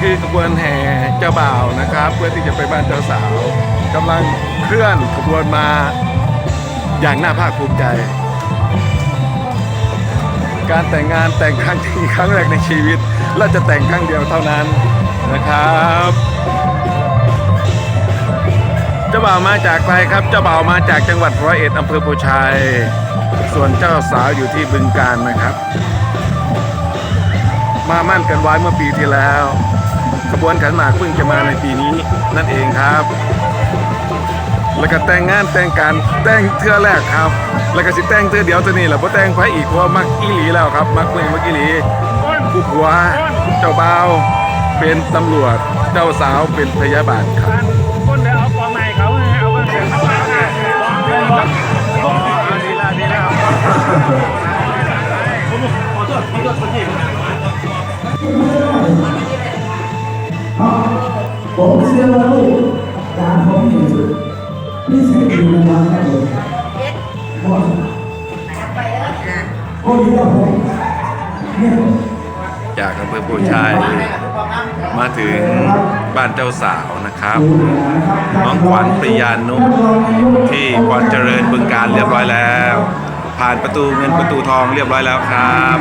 คือกระบวนแห่เจ้าบ่าวนะครับ เพื่อที่จะไปบ้านเจ้าสาวกำลังเคลื่อนขบวนมาอย่างน่าภาคภูมิใจ การแต่งงานแต่งครั้งที่ครั้งแรกในชีวิต และจะแต่งครั้งเดียวเท่านั้นนะครับเจ้าบ่าวมาจากไกลครับเจ้าบ่าวมาจากจังหวัดร้อยเอ็ดอำเภอโพชัย ส่วนเจ้าสาวอยู่ที่บึงการนะครับ มามั่นกันไว้เมื่อปีที่แล้ว บวนขันหมากเพิ่งจะมาในปีนี้นั่นเองครับ แล้วก็แต่งงานแต่งการแต่งเทื่อแรกครับ แล้วก็สิแต่งเทื่อเดียวตัวนี้แหละพอแต่งไปอีกเพราะว่ามักอีหลีแล้วครับ มักเมืองมักอีหลีผู้ผัวเจ้าบ่าวเป็นตำรวจเจ้าสาวเป็นพยาบาลครับคนเดียวเอากองใหม่เขาเอาก็เสียเข้ามาค่ะดีแล้วดีแล้ว ผมเชื่อว่าลูกหลานผมนี่นี่ใช่ดูในวันแรกเลยบอกโอ้ยว่าผมเนี่ยจากอำเภอโพชัยมาถึงบ้านเจ้าสาวนะครับ น้องขวัญปริยานุที่กอนเจริญบึงการเรียบร้อยแล้ว ผ่านประตูเงินประตูทองเรียบร้อยแล้วครับ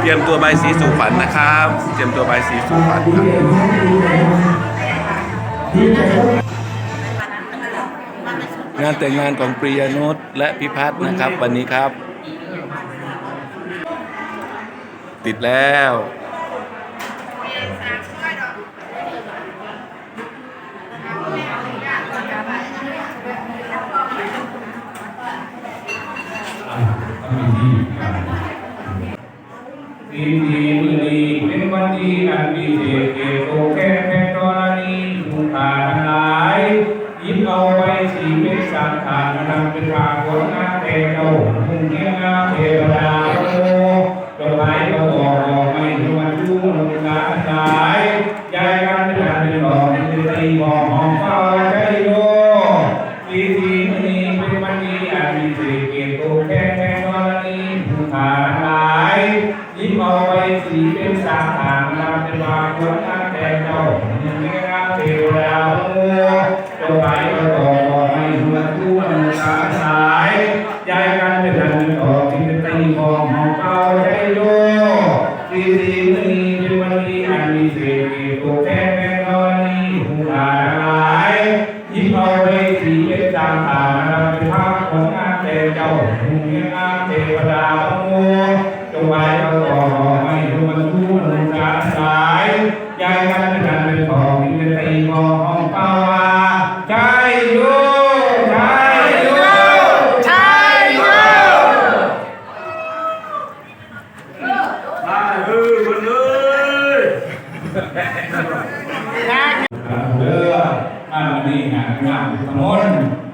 เตรียมตัวใบสีสู่ขวัญนะครับ เตรียมตัวใบสีสู่ขวัญครับ แต่งงานของปริยานุชและพิพัฒน์นะครับ วันนี้ครับ ติดแล้วดีดีมือดีเป็นวันดีอันดีเศ เป็นภาผลงานแต่เจ้ามุ่งเงี้ยงามเท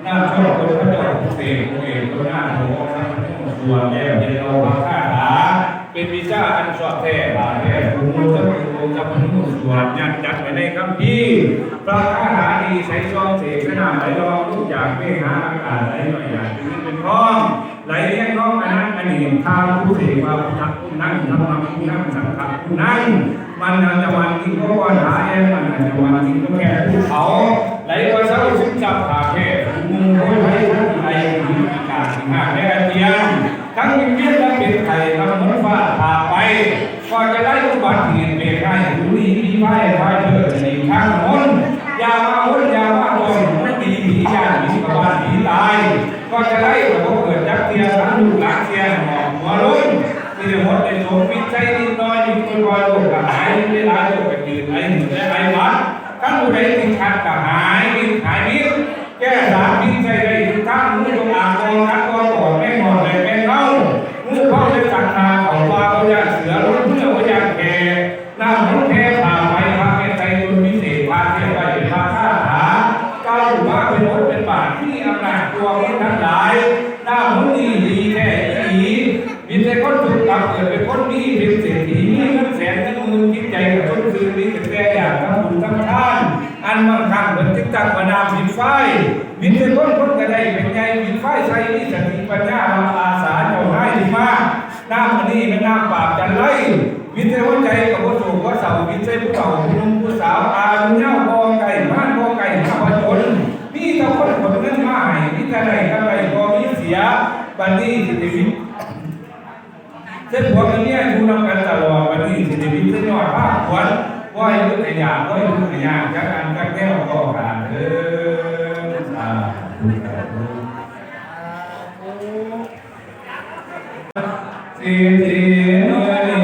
น้าชอบคนพระเจ้าเสกเอกตัวหน้าโหส่วนแล้วเดี๋ยวเราพาข้าหาเป็นวิชาอันชอบแท้บาแท้ภูมิจะเป็นภูมิจะเป็นผู้ส่วนยัดจัดไว้ในคำพี่พระคาถาดีใช้ซองเสกขนาดไหลรองทุกอย่างไม่หาอากาศไหลหน่อยอย่างนี้เป็นพ้องไหลเลี้ยงน้องอันนั้นอันนี้ข้าวผู้เสกว่าผู้ทักผู้นั่งทำมาผู้นั่งสังฆผู้นั่งมันอาจจะวันกินก็วันหาเองมันอาจจะวันกินก็แค่ภูเขาไหลว่าเช้าซึ่งจับขาแค่ มุงโอ้ไว้ทั้งไอหรืออากาศสิงหาแม่เทียมทั้งวิญญาณและเป็นไข่ทำเหมือนฟ้าผ่าไปก็จะได้อุบัติเหตุเบรกให้ดูดีมีไว้ไว้เถิดในข้างมนอย่ามาวนอย่ามาโดนมันดีผีญาติผีกับบ้านผีตาย ก็จะได้ระบบเกิดจักเทียทั้งลูกหลานเทียหมอกหัวรุ่นที่จะหมดในโสมวิจัยนิดน้อยยิ่งเป็นวายโลกกหายเวลาโลกกยืนไอ้หนึ่งและไอ้วัดทั้งผู้ใดติดขัดกหายมิหายมิแอย่างทั้บุญธรรมทาน อันมังครั้งเหมือนติดตั้ประดามวินไฟวินเป็นคนคนก็ได้เป็นไงวินไฟใส่นี่สติปัญญามาอาสาเจ้าได้ดีมากน้ำมันนี่เป็นน้ำปากจันไรวินใส่หัวใจกับผู้สูงผู้สาววินใส่ผู้เฒ่าผู้นุ่มผู้สาวอาลุเน่ากองไก่ม้านกองไก่ข้าวจนมีแต่คนคนนั้นมาให้มีแต่ไรนกับไรก็อมีเสียบัดนี้สิติวินเส้นหัวกัเนี่ยดูน้ำกันตลอดบัดนี้สิติวินเส้นหน่อยภาคขวัญ ว่าให้ลูกให้ยาว่าให้ลูกให้ยาจักอันจักแก้วก็หาเถิดสาธุสาธุสิทธิ